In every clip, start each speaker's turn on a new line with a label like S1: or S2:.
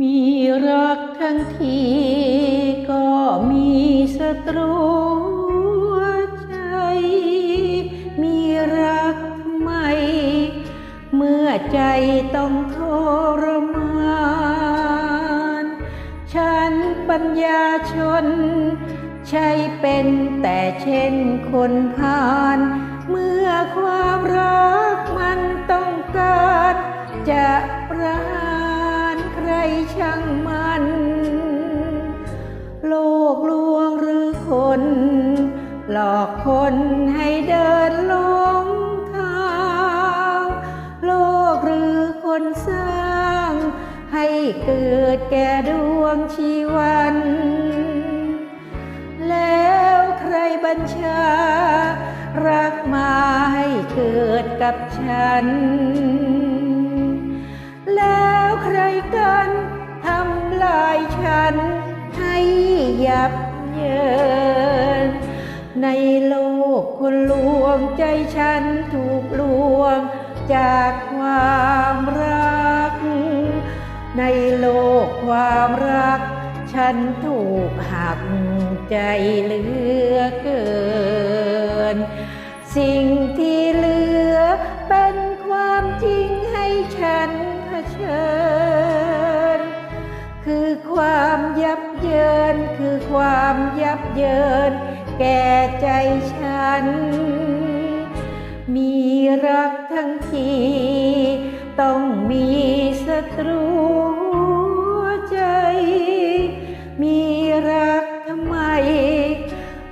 S1: มีรักทั้งทีก็มีศัตรูใจ มีรักไม่ เมื่อใจต้องทรมาน ฉันปัญญาชน ใช่เป็นแต่เช่นคนผ่าน เมื่อความรักมันต้องการจะ ช่างมัน โลกลวงหรือคน หลอกคนให้เดินลงทางโลกหรือคนสร้าง ให้เกิดแก่ดวงชีวัน แล้วใครบัญชา รักมาให้เกิดกับฉัน แล้วใครกัน ลายฉันให้ยับเยิน ในโลกคนลวงใจฉันถูกลวงจากความรัก ในโลกความรัก ฉันถูกหักใจเหลือเกิน สิ่งที่เหลือเป็นความจริงให้ฉันเผชิญ ความยับเยินคือความยับเยิน แก่ใจฉัน มีรักทั้งที ต้องมีศัตรูใจ มีรักทำไม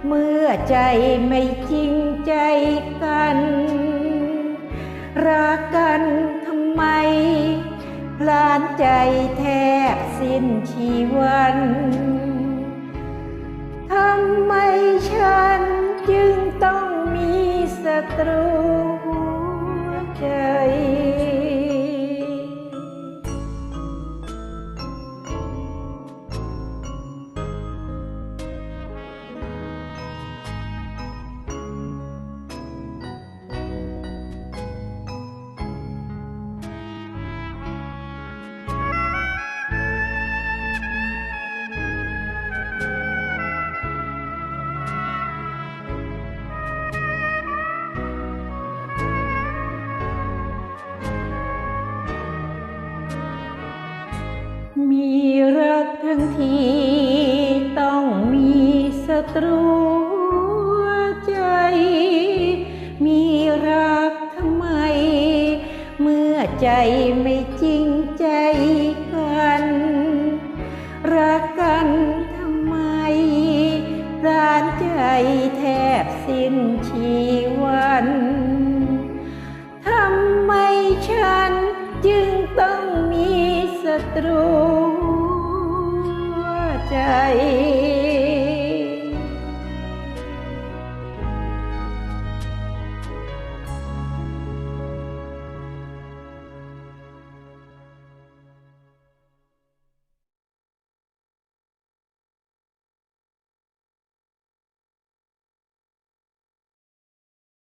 S1: เมื่อใจไม่จริงใจกัน รักกันทำไมพลานใจแทบ สิ้นชีวัน งทีต้องมีศัตรูใจ มีรักทำไม เมื่อใจไม่จริงใจกัน รักกันทำไมร้านใจแทบสิ้นชีวันทำไมฉันจึงต้องมีศัตรู หัวใจ